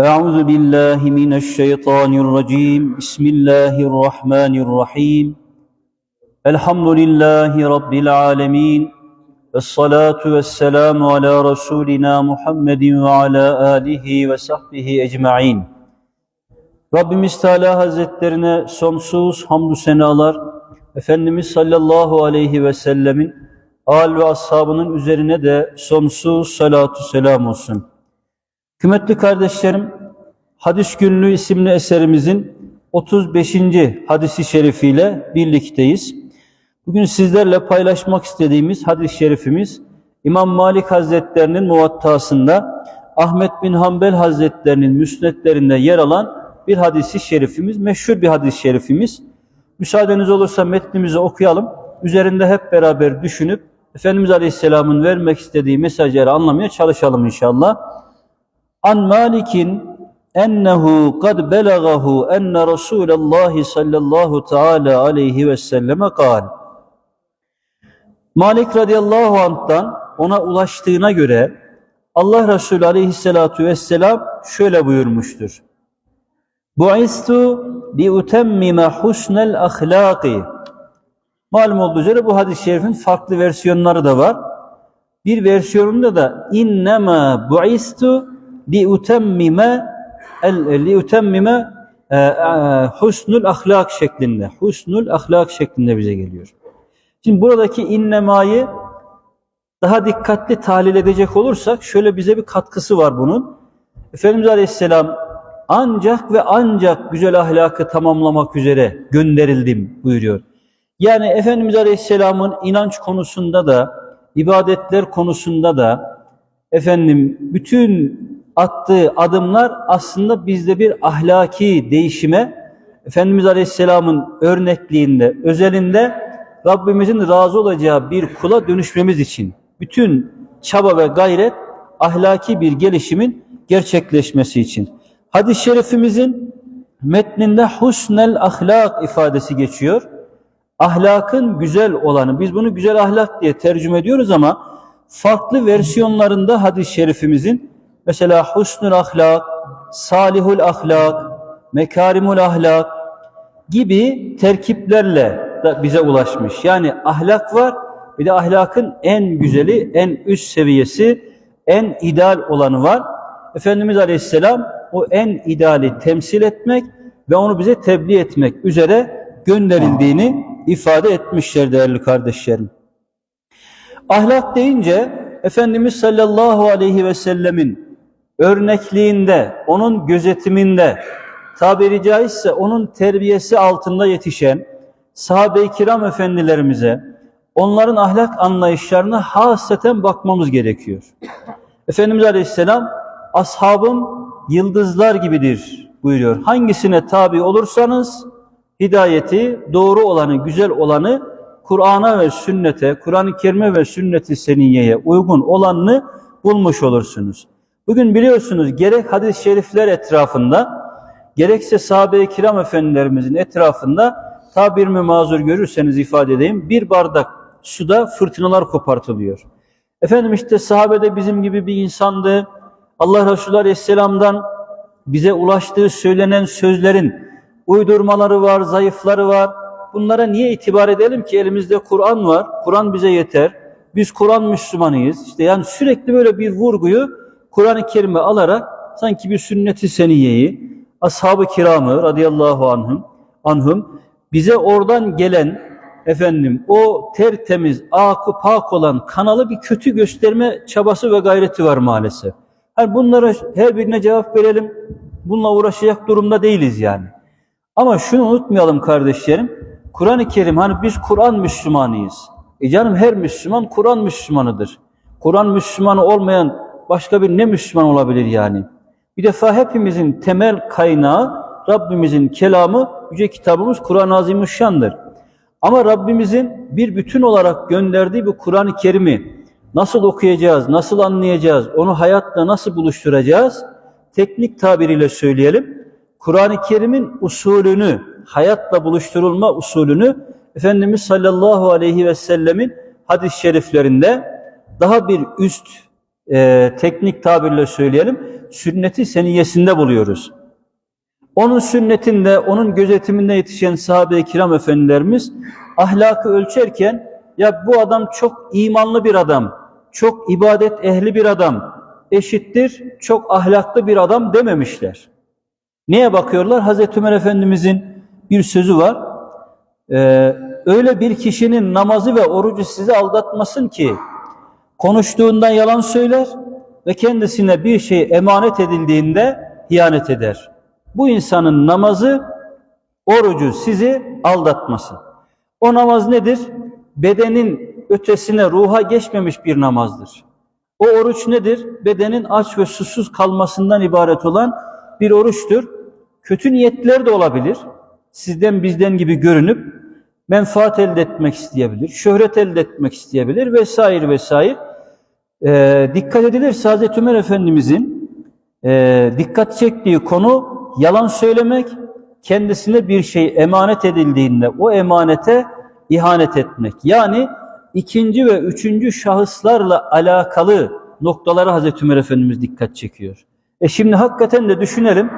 أعوذ بالله من الشيطان الرجيم بسم الله الرحمن الرحيم الحمد لله رب العالمين والصلاة والسلام على رسولنا محمد وعلى آله وصحبه أجمعين Rabbimiz Teala Hazretlerine sonsuz hamdü senalar, Efendimiz sallallahu aleyhi ve sellemin al ve ashabının üzerine de sonsuz salatu selam olsun. Kıymetli kardeşlerim, Hadis Günlüğü isimli eserimizin 35. hadisi şerifiyle birlikteyiz. Bugün sizlerle paylaşmak istediğimiz hadis-i şerifimiz İmam Malik Hazretlerinin muvattasında Ahmet bin Hanbel Hazretlerinin müsnetlerinde yer alan bir hadisi şerifimiz, meşhur bir hadis-i şerifimiz. Müsaadeniz olursa metnimizi okuyalım. Üzerinde hep beraber düşünüp Efendimiz Aleyhisselam'ın vermek istediği mesajları anlamaya çalışalım inşallah. An Malik'in ennehu kad belagahu enne Resulallah sallallahu teala aleyhi ve selleme kal. Malik radıyallahu anh'tan ona ulaştığına göre Allah Resulü aleyhissalatu vesselam şöyle buyurmuştur. Bu'istu li utemmime husnel ahlaki. Malum olduğu üzere bu hadis-i şerifin farklı versiyonları da var. Bir versiyonunda da innema bu'istu li utemmime el li utemmime e, e, husnul ahlak şeklinde. Husnul ahlak şeklinde bize geliyor. Şimdi buradaki innemayı daha dikkatli tahlil edecek olursak şöyle bize bir katkısı var bunun. Efendimiz Aleyhisselam ancak ve ancak güzel ahlakı tamamlamak üzere gönderildim buyuruyor. Yani Efendimiz Aleyhisselam'ın inanç konusunda da, ibadetler konusunda da efendim bütün attığı adımlar aslında bizde bir ahlaki değişime Efendimiz Aleyhisselam'ın örnekliğinde, özelinde Rabbimizin razı olacağı bir kula dönüşmemiz için bütün çaba ve gayret ahlaki bir gelişimin gerçekleşmesi için. Hadis-i şerifimizin metninde husnel ahlak ifadesi geçiyor. Ahlakın güzel olanı. Biz bunu güzel ahlak diye tercüme ediyoruz ama farklı versiyonlarında hadis-i şerifimizin mesela husnul ahlak, salihul ahlak, mekarimul ahlak gibi terkiplerle da bize ulaşmış. Yani ahlak var bir de ahlakın en güzeli, en üst seviyesi, en ideal olanı var. Efendimiz Aleyhisselam o en ideali temsil etmek ve onu bize tebliğ etmek üzere gönderildiğini ifade etmişler değerli kardeşlerim. Ahlak deyince Efendimiz sallallahu aleyhi ve sellemin örnekliğinde, onun gözetiminde, tabiri caizse onun terbiyesi altında yetişen sahabe-i kiram efendilerimize, onların ahlak anlayışlarına hasreten bakmamız gerekiyor. Efendimiz Aleyhisselam, ashabım yıldızlar gibidir buyuruyor. Hangisine tabi olursanız hidayeti, doğru olanı, güzel olanı, Kur'an'a ve sünnete, Kur'an-ı Kerim'e ve sünnet-i seniyeye uygun olanını bulmuş olursunuz. Bugün biliyorsunuz gerek hadis-i şerifler etrafında, gerekse sahabe-i kiram efendilerimizin etrafında tabir mi mazur görürseniz ifade edeyim, bir bardak suda fırtınalar kopartılıyor. Efendim işte sahabede bizim gibi bir insandı. Allah Resulü Aleyhisselam'dan bize ulaştığı söylenen sözlerin uydurmaları var, zayıfları var. Bunlara niye itibar edelim ki? Elimizde Kur'an var. Kur'an bize yeter. Biz Kur'an Müslümanıyız. İşte yani sürekli böyle bir vurguyu Kur'an-ı Kerim'e alarak sanki bir sünnet-i seniyeyi, ashab-ı kiramı radıyallahu anhum, anhum bize oradan gelen efendim o tertemiz, akı pak olan kanalı bir kötü gösterme çabası ve gayreti var maalesef. Yani bunlara her birine cevap verelim. Bununla uğraşacak durumda değiliz yani. Ama şunu unutmayalım kardeşlerim. Kur'an-ı Kerim hani biz Kur'an Müslümanıyız. E canım her Müslüman Kur'an Müslümanıdır. Kur'an Müslümanı olmayan başka bir ne Müslüman olabilir yani? Bir defa hepimizin temel kaynağı Rabbimizin kelamı, yüce kitabımız Kur'an-ı Azimüşşan'dır. Ama Rabbimizin bir bütün olarak gönderdiği bu Kur'an-ı Kerim'i nasıl okuyacağız, nasıl anlayacağız, onu hayatla nasıl buluşturacağız? Teknik tabiriyle söyleyelim. Kur'an-ı Kerim'in usulünü, hayatla buluşturulma usulünü Efendimiz sallallahu aleyhi ve sellemin hadis-i şeriflerinde daha bir üst e, teknik tabirle söyleyelim sünneti seniyesinde buluyoruz. Onun sünnetinde, onun gözetiminde yetişen sahabe-i kiram efendilerimiz ahlakı ölçerken ya bu adam çok imanlı bir adam, çok ibadet ehli bir adam, eşittir çok ahlaklı bir adam dememişler. Neye bakıyorlar? Hazreti Ömer Efendimizin bir sözü var. Ee, öyle bir kişinin namazı ve orucu sizi aldatmasın ki konuştuğundan yalan söyler ve kendisine bir şey emanet edildiğinde hiyanet eder. Bu insanın namazı, orucu sizi aldatmasın. O namaz nedir? Bedenin ötesine ruha geçmemiş bir namazdır. O oruç nedir? Bedenin aç ve susuz kalmasından ibaret olan bir oruçtur. Kötü niyetler de olabilir. Sizden bizden gibi görünüp menfaat elde etmek isteyebilir, şöhret elde etmek isteyebilir vesaire vesaire. Ee, dikkat edilirse Hazreti Ömer Efendimizin e, dikkat çektiği konu yalan söylemek, kendisine bir şey emanet edildiğinde o emanete ihanet etmek. Yani ikinci ve üçüncü şahıslarla alakalı noktalara Hazreti Ömer Efendimiz dikkat çekiyor. E şimdi hakikaten de düşünelim.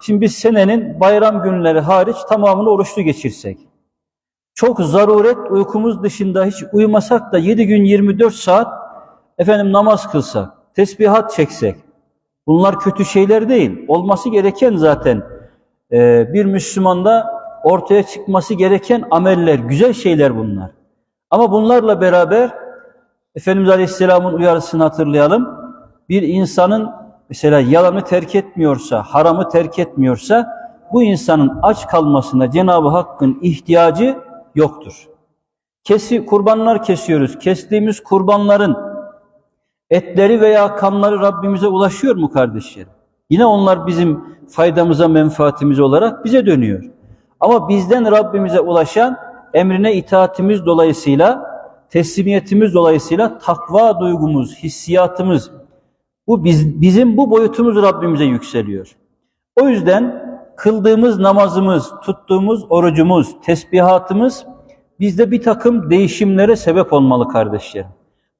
Şimdi biz senenin bayram günleri hariç tamamını oruçlu geçirsek. Çok zaruret uykumuz dışında hiç uyumasak da 7 gün 24 saat efendim namaz kılsak, tesbihat çeksek. Bunlar kötü şeyler değil. Olması gereken zaten e, bir Müslümanda ortaya çıkması gereken ameller, güzel şeyler bunlar. Ama bunlarla beraber Efendimiz Aleyhisselam'ın uyarısını hatırlayalım. Bir insanın mesela yalanı terk etmiyorsa, haramı terk etmiyorsa bu insanın aç kalmasına Cenab-ı Hakk'ın ihtiyacı yoktur. Kesi, kurbanlar kesiyoruz. Kestiğimiz kurbanların etleri veya kanları Rabbimize ulaşıyor mu kardeşlerim? Yine onlar bizim faydamıza, menfaatimiz olarak bize dönüyor. Ama bizden Rabbimize ulaşan emrine itaatimiz dolayısıyla, teslimiyetimiz dolayısıyla takva duygumuz, hissiyatımız, bu biz, bizim bu boyutumuz Rabbimize yükseliyor. O yüzden kıldığımız namazımız, tuttuğumuz orucumuz, tesbihatımız bizde bir takım değişimlere sebep olmalı kardeşlerim.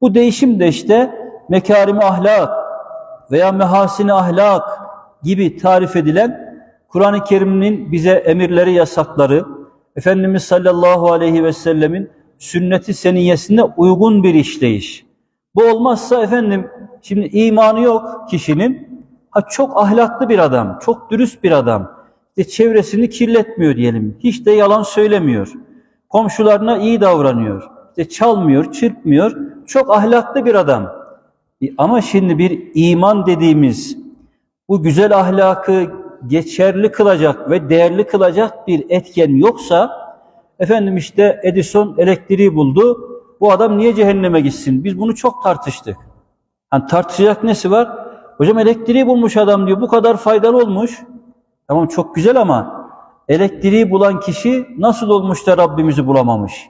Bu değişim de işte mekarimi ahlak veya mehasini ahlak gibi tarif edilen Kur'an-ı Kerim'in bize emirleri, yasakları, Efendimiz sallallahu aleyhi ve sellemin sünneti seniyesine uygun bir işleyiş. Bu olmazsa efendim şimdi imanı yok kişinin. Ha çok ahlaklı bir adam, çok dürüst bir adam. İşte çevresini kirletmiyor diyelim. Hiç de yalan söylemiyor. Komşularına iyi davranıyor. İşte çalmıyor, çırpmıyor. Çok ahlaklı bir adam. E, Ama şimdi bir iman dediğimiz bu güzel ahlakı geçerli kılacak ve değerli kılacak bir etken yoksa efendim işte Edison elektriği buldu. Bu adam niye cehenneme gitsin? Biz bunu çok tartıştık. Hani tartışacak nesi var? Hocam elektriği bulmuş adam diyor. Bu kadar faydalı olmuş. Tamam çok güzel ama elektriği bulan kişi nasıl olmuş da Rabbimizi bulamamış?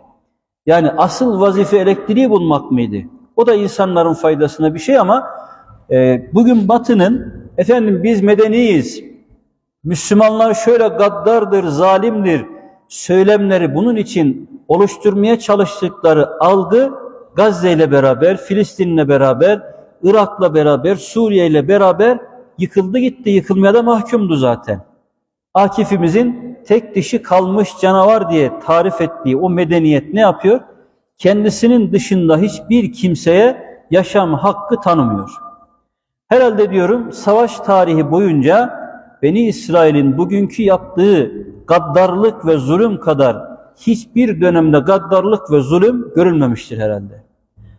Yani asıl vazife elektriği bulmak mıydı? O da insanların faydasına bir şey ama e, bugün Batı'nın efendim biz medeniyiz, Müslümanlar şöyle gaddardır, zalimdir söylemleri bunun için oluşturmaya çalıştıkları algı Gazze ile beraber, Filistin'le beraber, Irak'la beraber, Suriye ile beraber yıkıldı gitti, yıkılmaya da mahkumdu zaten. Akif'imizin tek dişi kalmış canavar diye tarif ettiği o medeniyet ne yapıyor? Kendisinin dışında hiçbir kimseye yaşam hakkı tanımıyor. Herhalde diyorum savaş tarihi boyunca Beni İsrail'in bugünkü yaptığı gaddarlık ve zulüm kadar hiçbir dönemde gaddarlık ve zulüm görülmemiştir herhalde.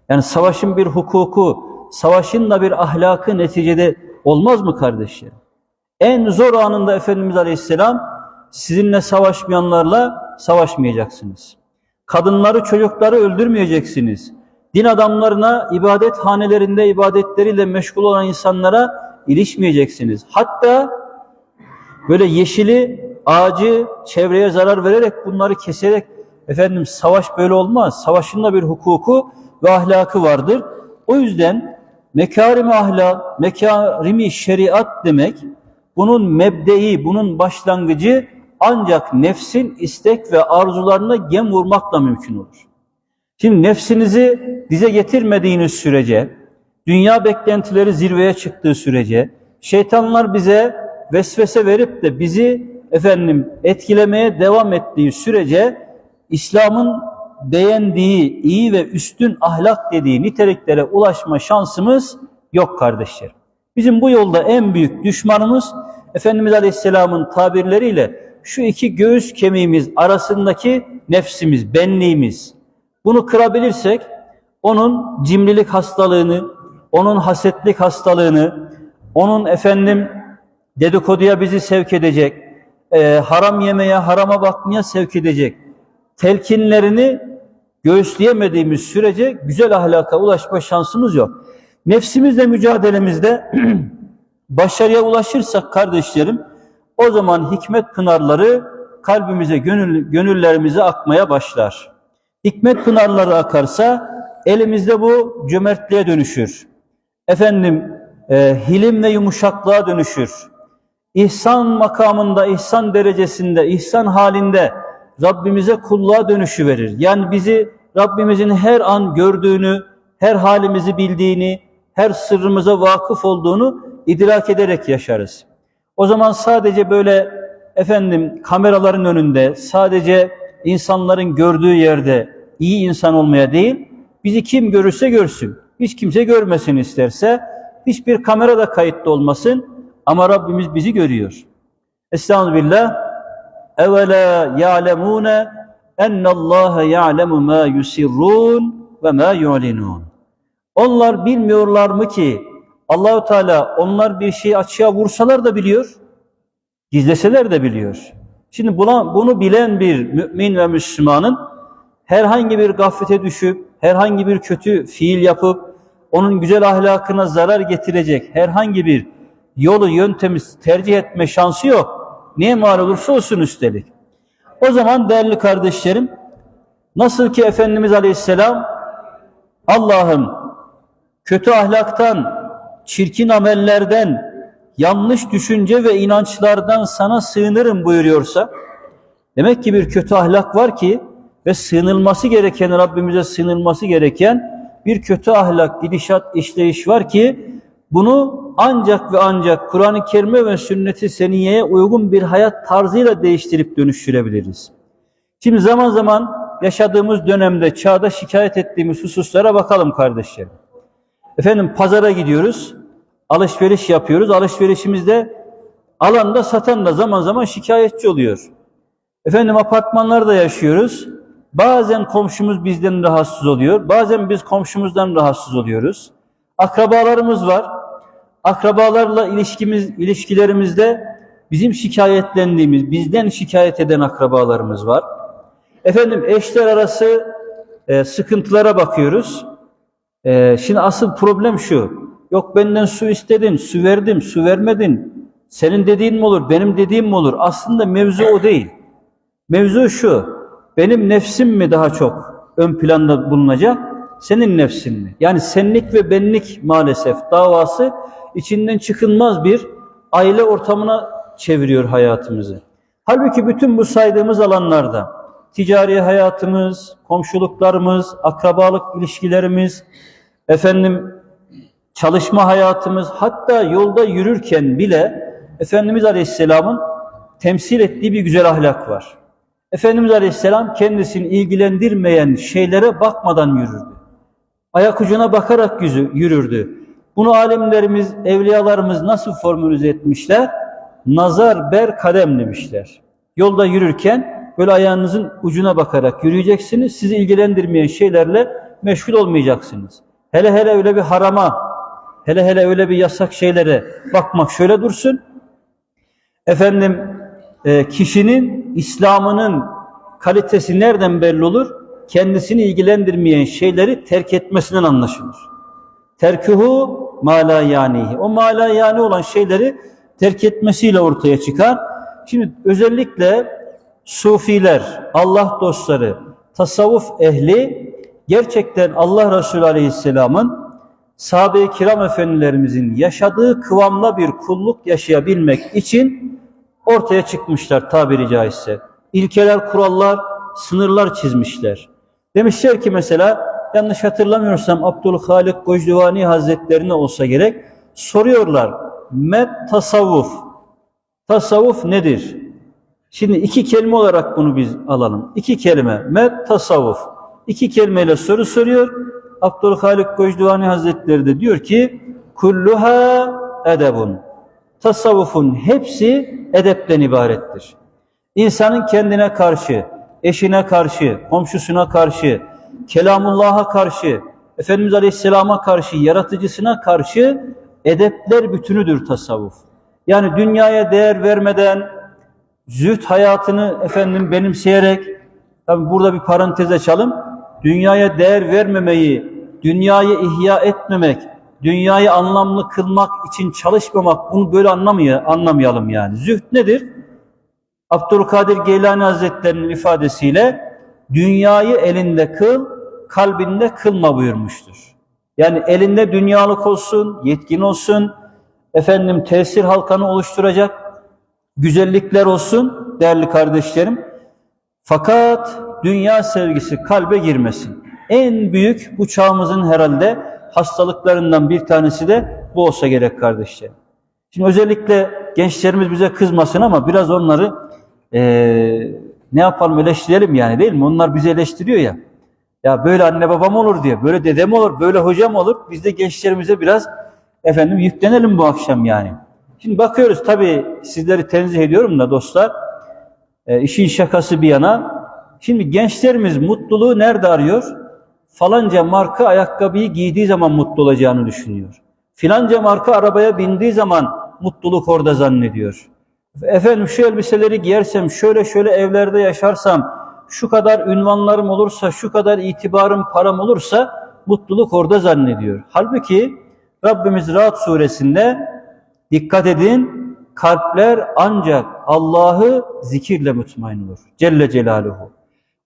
Yani savaşın bir hukuku, savaşın da bir ahlakı neticede olmaz mı kardeşlerim? En zor anında Efendimiz Aleyhisselam sizinle savaşmayanlarla savaşmayacaksınız. Kadınları, çocukları öldürmeyeceksiniz. Din adamlarına, ibadet hanelerinde ibadetleriyle meşgul olan insanlara ilişmeyeceksiniz. Hatta böyle yeşili, ağacı çevreye zarar vererek bunları keserek efendim savaş böyle olmaz. Savaşın da bir hukuku ve ahlakı vardır. O yüzden mekarimi ahlak, mekarimi şeriat demek bunun mebdei, bunun başlangıcı ancak nefsin istek ve arzularına gem vurmakla mümkün olur. Şimdi nefsinizi dize getirmediğiniz sürece, dünya beklentileri zirveye çıktığı sürece, Şeytanlar bize vesvese verip de bizi efendim etkilemeye devam ettiği sürece İslam'ın beğendiği iyi ve üstün ahlak dediği niteliklere ulaşma şansımız yok kardeşler. Bizim bu yolda en büyük düşmanımız Efendimiz Aleyhisselam'ın tabirleriyle şu iki göğüs kemiğimiz arasındaki nefsimiz, benliğimiz. Bunu kırabilirsek onun cimrilik hastalığını, onun hasetlik hastalığını, onun efendim dedikoduya bizi sevk edecek, e, haram yemeye, harama bakmaya sevk edecek telkinlerini göğüsleyemediğimiz sürece güzel ahlaka ulaşma şansımız yok. Nefsimizle mücadelemizde başarıya ulaşırsak kardeşlerim, o zaman hikmet pınarları kalbimize, gönül, gönüllerimize akmaya başlar. Hikmet pınarları akarsa elimizde bu cömertliğe dönüşür. Efendim e, hilim ve yumuşaklığa dönüşür. İhsan makamında, ihsan derecesinde, ihsan halinde Rabbimize kulluğa dönüşü verir. Yani bizi Rabbimizin her an gördüğünü, her halimizi bildiğini, her sırrımıza vakıf olduğunu idrak ederek yaşarız. O zaman sadece böyle efendim kameraların önünde, sadece insanların gördüğü yerde iyi insan olmaya değil, bizi kim görürse görsün, hiç kimse görmesin isterse, hiçbir kamera da kayıtlı olmasın ama Rabbimiz bizi görüyor. Estağfirullah. Evela ya'lemune ennallâhe ya'lemu ma yusirrun ve ma yu'linun. Onlar bilmiyorlar mı ki Allahu Teala onlar bir şeyi açığa vursalar da biliyor, gizleseler de biliyor. Şimdi buna, bunu bilen bir mümin ve Müslümanın herhangi bir gaflete düşüp, herhangi bir kötü fiil yapıp, onun güzel ahlakına zarar getirecek herhangi bir yolu, yöntemi tercih etme şansı yok. Niye mal olursa olsun üstelik. O zaman değerli kardeşlerim, nasıl ki Efendimiz Aleyhisselam Allah'ım kötü ahlaktan, çirkin amellerden, yanlış düşünce ve inançlardan sana sığınırım buyuruyorsa, demek ki bir kötü ahlak var ki ve sığınılması gereken, Rabbimize sığınılması gereken bir kötü ahlak, gidişat, işleyiş var ki bunu ancak ve ancak Kur'an-ı Kerim'e ve sünnet-i seniyeye uygun bir hayat tarzıyla değiştirip dönüştürebiliriz. Şimdi zaman zaman yaşadığımız dönemde çağda şikayet ettiğimiz hususlara bakalım kardeşlerim. Efendim pazara gidiyoruz, alışveriş yapıyoruz. Alışverişimizde alanda satan da zaman zaman şikayetçi oluyor. Efendim apartmanlarda yaşıyoruz. Bazen komşumuz bizden rahatsız oluyor. Bazen biz komşumuzdan rahatsız oluyoruz. Akrabalarımız var. Akrabalarla ilişkimiz, ilişkilerimizde bizim şikayetlendiğimiz, bizden şikayet eden akrabalarımız var. Efendim eşler arası e, sıkıntılara bakıyoruz. E, şimdi asıl problem şu. Yok benden su istedin, su verdim, su vermedin. Senin dediğin mi olur, benim dediğim mi olur? Aslında mevzu o değil. Mevzu şu. Benim nefsim mi daha çok ön planda bulunacak? Senin nefsin mi? Yani senlik ve benlik maalesef davası içinden çıkılmaz bir aile ortamına çeviriyor hayatımızı. Halbuki bütün bu saydığımız alanlarda ticari hayatımız, komşuluklarımız, akrabalık ilişkilerimiz, efendim çalışma hayatımız, hatta yolda yürürken bile Efendimiz Aleyhisselam'ın temsil ettiği bir güzel ahlak var. Efendimiz Aleyhisselam kendisini ilgilendirmeyen şeylere bakmadan yürürdü. Ayak ucuna bakarak yüzü, yürürdü. Bunu alimlerimiz, evliyalarımız nasıl formülize etmişler? Nazar ber kadem demişler. Yolda yürürken böyle ayağınızın ucuna bakarak yürüyeceksiniz. Sizi ilgilendirmeyen şeylerle meşgul olmayacaksınız. Hele hele öyle bir harama, hele hele öyle bir yasak şeylere bakmak şöyle dursun. Efendim e, kişinin İslam'ının kalitesi nereden belli olur? Kendisini ilgilendirmeyen şeyleri terk etmesinden anlaşılır. Terkuhu mala yanihi. O mala yani olan şeyleri terk etmesiyle ortaya çıkar. Şimdi özellikle sufiler, Allah dostları, tasavvuf ehli gerçekten Allah Resulü Aleyhisselam'ın sahabe-i kiram efendilerimizin yaşadığı kıvamla bir kulluk yaşayabilmek için ortaya çıkmışlar tabiri caizse. İlkeler, kurallar, sınırlar çizmişler. Demişler ki mesela yanlış hatırlamıyorsam Abdülhalik Gocduvani Hazretlerine olsa gerek soruyorlar. met tasavvuf. Tasavvuf nedir? Şimdi iki kelime olarak bunu biz alalım. İki kelime. Met tasavvuf. İki kelimeyle soru soruyor. Abdülhalik Gocduvani Hazretleri de diyor ki kulluha edebun. Tasavvufun hepsi edepten ibarettir. İnsanın kendine karşı, eşine karşı, komşusuna karşı, kelamullah'a karşı, Efendimiz Aleyhisselam'a karşı, yaratıcısına karşı edepler bütünüdür tasavvuf. Yani dünyaya değer vermeden, zühd hayatını efendim benimseyerek, tabi burada bir parantez açalım, dünyaya değer vermemeyi, dünyayı ihya etmemek, dünyayı anlamlı kılmak için çalışmamak, bunu böyle anlamaya, anlamayalım yani. Zühd nedir? Abdülkadir Geylani Hazretleri'nin ifadesiyle dünyayı elinde kıl, kalbinde kılma buyurmuştur. Yani elinde dünyalık olsun, yetkin olsun, efendim tesir halkanı oluşturacak güzellikler olsun değerli kardeşlerim. Fakat dünya sevgisi kalbe girmesin. En büyük bu çağımızın herhalde hastalıklarından bir tanesi de bu olsa gerek kardeşlerim. Şimdi özellikle gençlerimiz bize kızmasın ama biraz onları eee, ne yapalım eleştirelim yani değil mi? Onlar bizi eleştiriyor ya. Ya böyle anne babam olur diye, böyle dedem olur, böyle hocam olur. Biz de gençlerimize biraz efendim yüklenelim bu akşam yani. Şimdi bakıyoruz tabii sizleri tenzih ediyorum da dostlar. E, işin şakası bir yana. Şimdi gençlerimiz mutluluğu nerede arıyor? Falanca marka ayakkabıyı giydiği zaman mutlu olacağını düşünüyor. Filanca marka arabaya bindiği zaman mutluluk orada zannediyor. Efendim şu elbiseleri giyersem, şöyle şöyle evlerde yaşarsam, şu kadar ünvanlarım olursa, şu kadar itibarım, param olursa mutluluk orada zannediyor. Halbuki Rabbimiz Rahat suresinde dikkat edin kalpler ancak Allah'ı zikirle mutmain olur. Celle Celaluhu.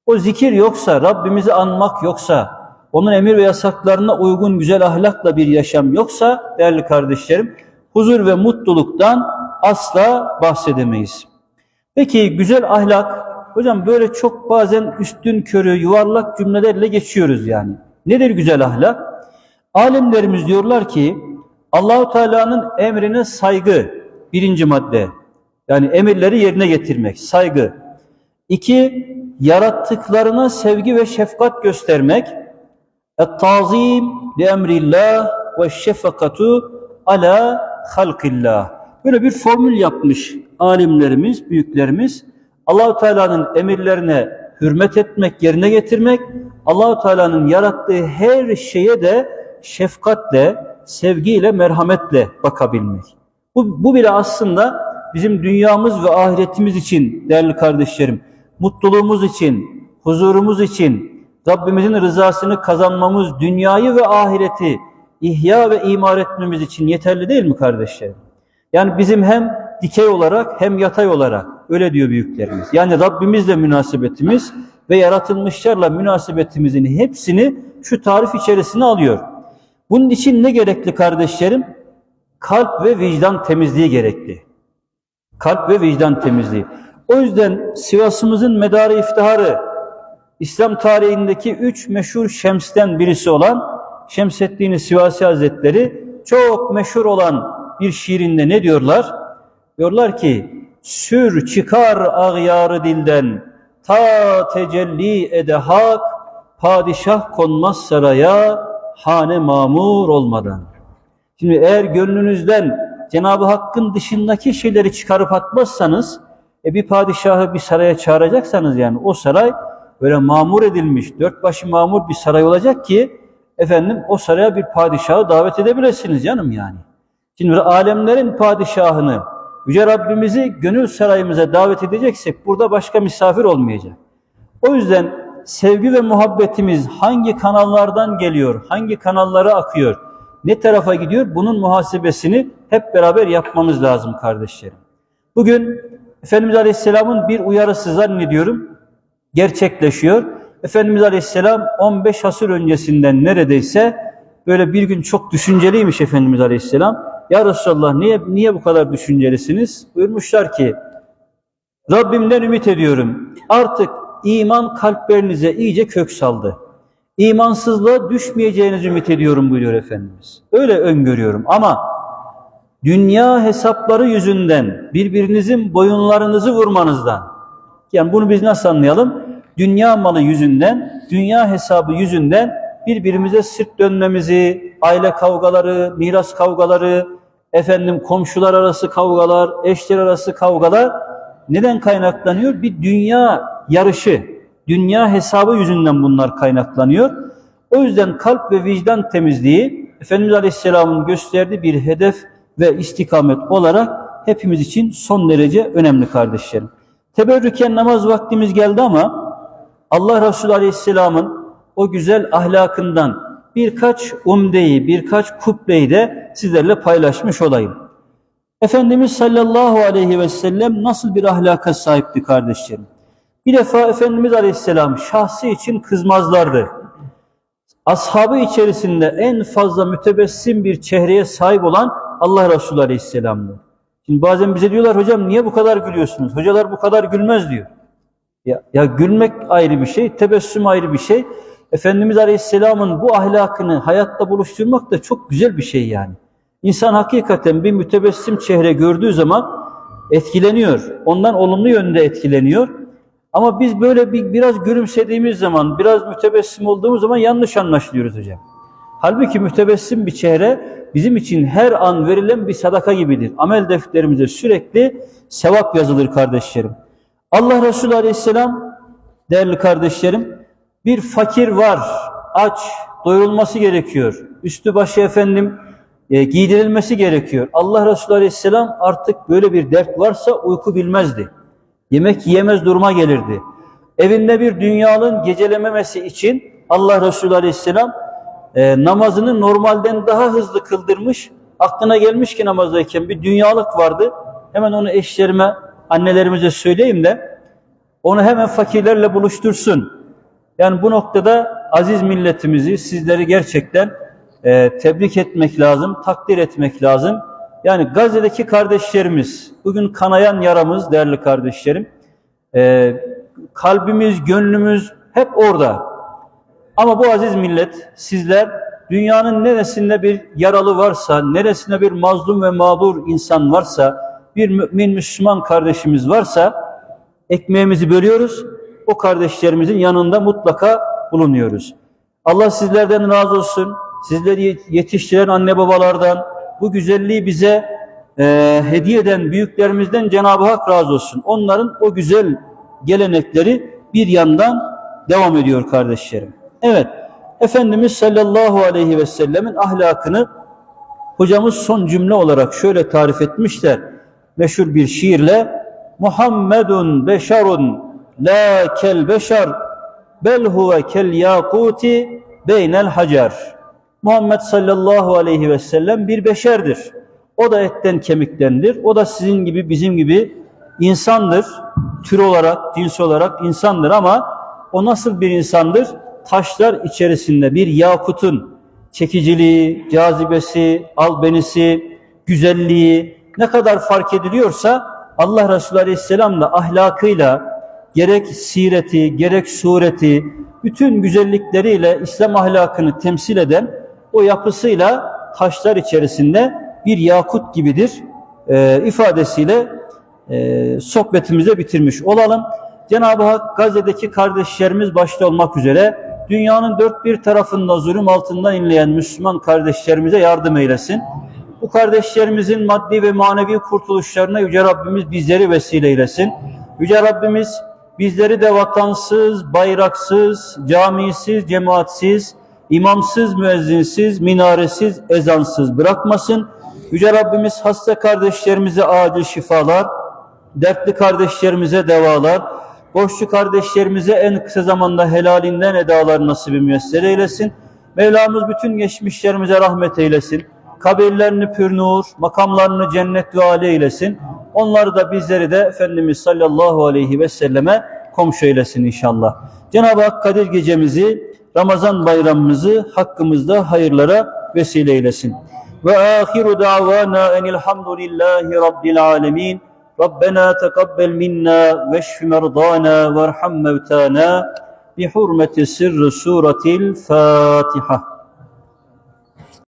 O zikir yoksa, Rabbimizi anmak yoksa, onun emir ve yasaklarına uygun güzel ahlakla bir yaşam yoksa değerli kardeşlerim, huzur ve mutluluktan asla bahsedemeyiz. Peki güzel ahlak, hocam böyle çok bazen üstün körü, yuvarlak cümlelerle geçiyoruz yani. Nedir güzel ahlak? Alimlerimiz diyorlar ki Allahu Teala'nın emrine saygı birinci madde. Yani emirleri yerine getirmek, saygı. İki, yarattıklarına sevgi ve şefkat göstermek. Et-tazim li emrillah ve şefakatu ala halkillah. Böyle bir formül yapmış alimlerimiz, büyüklerimiz. Allahu Teala'nın emirlerine hürmet etmek, yerine getirmek, Allahu Teala'nın yarattığı her şeye de şefkatle, sevgiyle, merhametle bakabilmek. Bu, bu bile aslında bizim dünyamız ve ahiretimiz için değerli kardeşlerim, mutluluğumuz için, huzurumuz için, Rabbimizin rızasını kazanmamız, dünyayı ve ahireti ihya ve imar etmemiz için yeterli değil mi kardeşlerim? Yani bizim hem dikey olarak hem yatay olarak öyle diyor büyüklerimiz. Yani Rabbimizle münasebetimiz ve yaratılmışlarla münasebetimizin hepsini şu tarif içerisine alıyor. Bunun için ne gerekli kardeşlerim? Kalp ve vicdan temizliği gerekli. Kalp ve vicdan temizliği. O yüzden Sivas'ımızın medarı iftiharı, İslam tarihindeki üç meşhur şemsten birisi olan Şemseddin Sivasi Hazretleri çok meşhur olan bir şiirinde ne diyorlar? Diyorlar ki sür çıkar ağyarı dilden ta tecelli ede hak padişah konmaz saraya hane mamur olmadan. Şimdi eğer gönlünüzden Cenab-ı Hakk'ın dışındaki şeyleri çıkarıp atmazsanız e bir padişahı bir saraya çağıracaksanız yani o saray böyle mamur edilmiş, dört başı mamur bir saray olacak ki efendim o saraya bir padişahı davet edebilirsiniz canım yani. Şimdi alemlerin padişahını Yüce Rabbimizi gönül sarayımıza davet edeceksek burada başka misafir olmayacak. O yüzden sevgi ve muhabbetimiz hangi kanallardan geliyor, hangi kanallara akıyor, ne tarafa gidiyor bunun muhasebesini hep beraber yapmamız lazım kardeşlerim. Bugün Efendimiz Aleyhisselam'ın bir uyarısı zannediyorum gerçekleşiyor. Efendimiz Aleyhisselam 15 asır öncesinden neredeyse böyle bir gün çok düşünceliymiş Efendimiz Aleyhisselam. Ya Resulallah niye, niye bu kadar düşüncelisiniz? Buyurmuşlar ki Rabbimden ümit ediyorum. Artık iman kalplerinize iyice kök saldı. İmansızlığa düşmeyeceğinizi ümit ediyorum buyuruyor Efendimiz. Öyle öngörüyorum ama dünya hesapları yüzünden birbirinizin boyunlarınızı vurmanızdan. Yani bunu biz nasıl anlayalım? Dünya malı yüzünden, dünya hesabı yüzünden birbirimize sırt dönmemizi, aile kavgaları, miras kavgaları, efendim komşular arası kavgalar, eşler arası kavgalar neden kaynaklanıyor? Bir dünya yarışı, dünya hesabı yüzünden bunlar kaynaklanıyor. O yüzden kalp ve vicdan temizliği Efendimiz Aleyhisselam'ın gösterdiği bir hedef ve istikamet olarak hepimiz için son derece önemli kardeşlerim. Teberrüken namaz vaktimiz geldi ama Allah Resulü Aleyhisselam'ın o güzel ahlakından birkaç umdeyi, birkaç kubbeyi de sizlerle paylaşmış olayım. Efendimiz sallallahu aleyhi ve sellem nasıl bir ahlaka sahipti kardeşlerim? Bir defa Efendimiz Aleyhisselam şahsı için kızmazlardı. Ashabı içerisinde en fazla mütebessim bir çehreye sahip olan Allah Resulü Aleyhisselam'dı. Şimdi bazen bize diyorlar hocam niye bu kadar gülüyorsunuz? Hocalar bu kadar gülmez diyor. Ya, ya gülmek ayrı bir şey, tebessüm ayrı bir şey. Efendimiz Aleyhisselam'ın bu ahlakını hayatta buluşturmak da çok güzel bir şey yani. İnsan hakikaten bir mütebessim çehre gördüğü zaman etkileniyor. Ondan olumlu yönde etkileniyor. Ama biz böyle bir biraz gülümsediğimiz zaman, biraz mütebessim olduğumuz zaman yanlış anlaşılıyoruz hocam. Halbuki mütebessim bir çehre bizim için her an verilen bir sadaka gibidir. Amel defterimize sürekli sevap yazılır kardeşlerim. Allah Resulü Aleyhisselam değerli kardeşlerim bir fakir var, aç, doyurulması gerekiyor. Üstü başı efendim e, giydirilmesi gerekiyor. Allah Resulü Aleyhisselam artık böyle bir dert varsa uyku bilmezdi. Yemek yiyemez duruma gelirdi. Evinde bir dünyanın gecelememesi için Allah Resulü Aleyhisselam e, namazını normalden daha hızlı kıldırmış. Aklına gelmiş ki namazdayken bir dünyalık vardı. Hemen onu eşlerime, annelerimize söyleyeyim de onu hemen fakirlerle buluştursun. Yani bu noktada aziz milletimizi, sizleri gerçekten e, tebrik etmek lazım, takdir etmek lazım. Yani Gazze'deki kardeşlerimiz, bugün kanayan yaramız değerli kardeşlerim, e, kalbimiz, gönlümüz hep orada. Ama bu aziz millet, sizler dünyanın neresinde bir yaralı varsa, neresinde bir mazlum ve mağdur insan varsa, bir mümin Müslüman kardeşimiz varsa, ekmeğimizi bölüyoruz, o kardeşlerimizin yanında mutlaka bulunuyoruz. Allah sizlerden razı olsun. Sizleri yetiştiren anne babalardan, bu güzelliği bize e, hediye eden büyüklerimizden Cenab-ı Hak razı olsun. Onların o güzel gelenekleri bir yandan devam ediyor kardeşlerim. Evet, Efendimiz sallallahu aleyhi ve sellemin ahlakını hocamız son cümle olarak şöyle tarif etmişler. Meşhur bir şiirle Muhammedun beşerun la kel beşer bel huve kel yakuti beynel hacer. Muhammed sallallahu aleyhi ve sellem bir beşerdir. O da etten kemiktendir. O da sizin gibi bizim gibi insandır. Tür olarak, cins olarak insandır ama o nasıl bir insandır? Taşlar içerisinde bir yakutun çekiciliği, cazibesi, albenisi, güzelliği ne kadar fark ediliyorsa Allah Resulü Aleyhisselam da ahlakıyla gerek sireti, gerek sureti, bütün güzellikleriyle İslam ahlakını temsil eden o yapısıyla taşlar içerisinde bir yakut gibidir e, ifadesiyle e, sohbetimize bitirmiş olalım. Cenab-ı Hak Gazze'deki kardeşlerimiz başta olmak üzere dünyanın dört bir tarafında zulüm altında inleyen Müslüman kardeşlerimize yardım eylesin. Bu kardeşlerimizin maddi ve manevi kurtuluşlarına Yüce Rabbimiz bizleri vesile eylesin. Yüce Rabbimiz bizleri de vatansız, bayraksız, camisiz, cemaatsiz, imamsız, müezzinsiz, minaresiz, ezansız bırakmasın. Yüce Rabbimiz hasta kardeşlerimize acil şifalar, dertli kardeşlerimize devalar, borçlu kardeşlerimize en kısa zamanda helalinden edalar nasibi müyesser eylesin. Mevlamız bütün geçmişlerimize rahmet eylesin. Kabirlerini pür nur, makamlarını cennet ve âli eylesin. Onları da bizleri de Efendimiz sallallahu aleyhi ve selleme komşu eylesin inşallah. Cenab-ı Hak Kadir gecemizi, Ramazan bayramımızı hakkımızda hayırlara vesile eylesin. Ve ahiru davana enilhamdülillahi rabbil alemin. ربنا تقبل منا واشف مرضانا وارحم موتانا بحرمة سر سورة الفاتحة